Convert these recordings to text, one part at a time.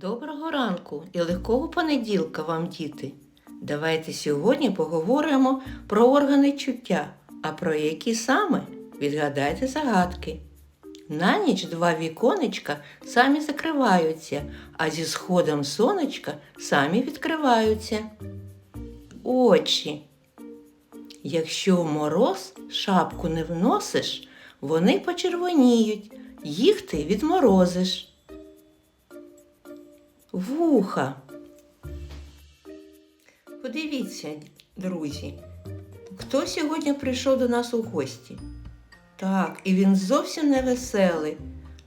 Доброго ранку і легкого понеділка вам, діти. Давайте сьогодні поговоримо про органи чуття, а про які саме відгадайте загадки. На ніч два віконечка самі закриваються, а зі сходом сонечка самі відкриваються. Очі. Якщо в мороз шапку не вносиш, вони почервоніють, їх ти відморозиш. Вуха. Подивіться, друзі, хто сьогодні прийшов до нас у гості? Так, і він зовсім не веселий,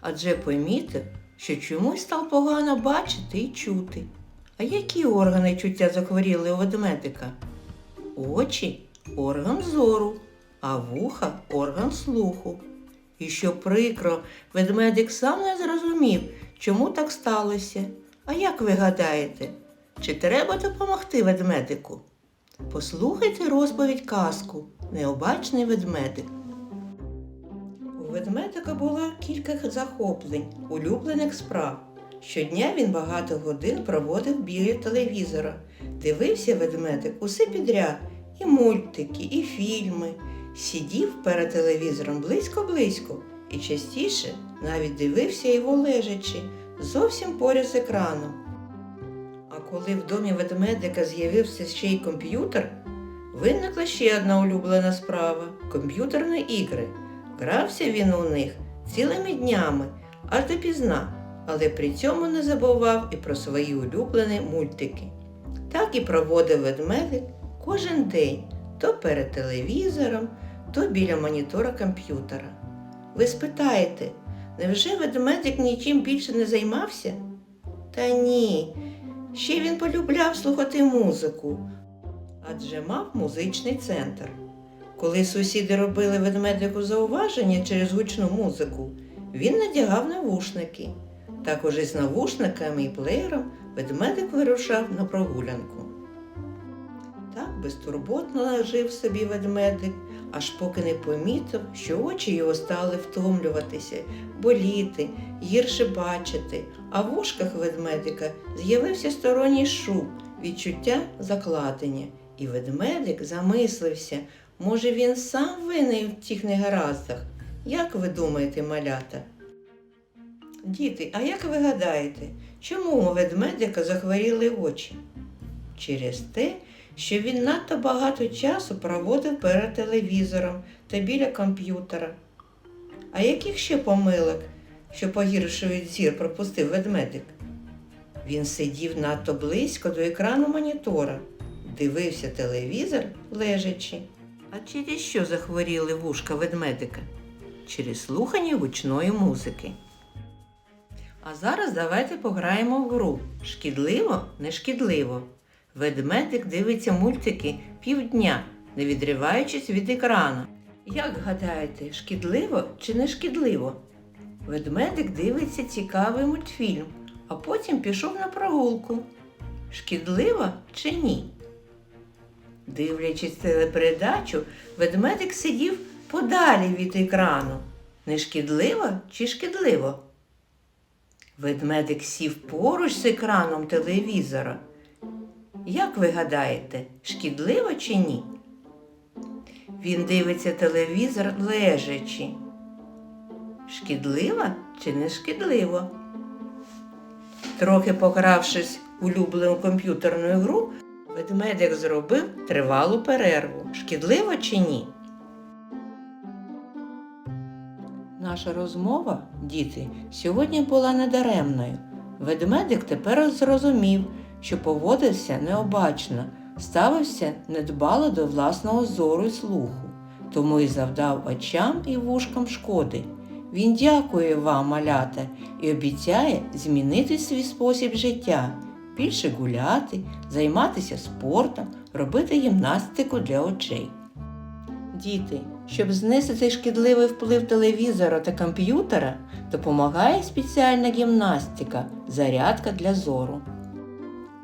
адже помітив, що чомусь став погано бачити і чути. А які органи чуття захворіли у ведмедика? Очі орган зору, а вуха орган слуху. І що прикро, ведмедик сам не зрозумів, чому так сталося. А як ви гадаєте, чи треба допомогти ведмедику? Послухайте розповідь казку Необачний ведмедик. У ведмедика було кілька захоплень, улюблених справ. Щодня він багато годин проводив біля телевізора. Дивився ведмедик усе підряд і мультики, і фільми. Сидів перед телевізором близько-близько і частіше навіть дивився його лежачи, зовсім поряд з екраном. А коли в домі ведмедика з'явився ще й комп'ютер, виникла ще одна улюблена справа комп'ютерні ігри. Грався він у них цілими днями, аж допізна, але при цьому не забував і про свої улюблені мультики. Так і проводив ведмедик кожен день, то перед телевізором, то біля монітора комп'ютера. Ви спитаєте, невже ведмедик нічим більше не займався? Та ні, ще він полюбляв слухати музику, адже мав музичний центр. Коли сусіди робили ведмедику зауваження через гучну музику, він надягав навушники. Також із навушниками і плеєром ведмедик вирушав на прогулянку. Так безтурботно жив собі ведмедик, аж поки не помітив, що очі його стали втомлюватися, боліти, гірше бачити, а в ушках ведмедика з'явився сторонній шум, відчуття закладення. І ведмедик замислився, може він сам винний в цих негараздах. Як ви думаєте, малята? Діти, а як ви гадаєте, чому у ведмедика захворіли очі? Через те, що він надто багато часу проводив перед телевізором та біля комп'ютера. А яких ще помилок, що погіршують зір, пропустив ведмедик? Він сидів надто близько до екрану монітора, дивився телевізор лежачи. А через що захворіли вушка ведмедика? Через слухання гучної музики. А зараз давайте пограємо в гру. Шкідливо, не шкідливо. Ведмедик дивиться мультики півдня, не відриваючись від екрану. Як гадаєте, шкідливо чи не шкідливо? Ведмедик дивиться цікавий мультфільм, а потім пішов на прогулку. Шкідливо чи ні? Дивлячись телепередачу, ведмедик сидів подалі від екрану. Не шкідливо чи шкідливо? Ведмедик сів поруч з екраном телевізора. Як ви гадаєте, шкідливо чи ні? Він дивиться телевізор лежачи. Шкідливо чи не шкідливо? Трохи погравшись в улюблену комп'ютерну гру, ведмедик зробив тривалу перерву. Шкідливо чи ні? Наша розмова, діти, сьогодні була недаремною. Ведмедик тепер зрозумів, що поводився необачно, ставився недбало до власного зору й слуху, тому і завдав очам і вушкам шкоди. Він дякує вам, малята, і обіцяє змінити свій спосіб життя, більше гуляти, займатися спортом, робити гімнастику для очей. Діти, щоб знизити шкідливий вплив телевізора та комп'ютера, допомагає спеціальна гімнастика, зарядка для зору.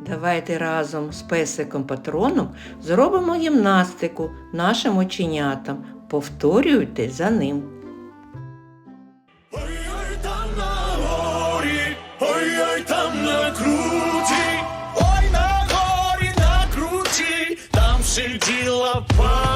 Давайте разом з песиком патроном зробимо гімнастику нашим оченятам. Повторюйте за ним. Ой-ой, там на горі, ой-ой, там на круті, ой на горі на круті, там сиділа пара,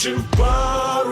Чи пару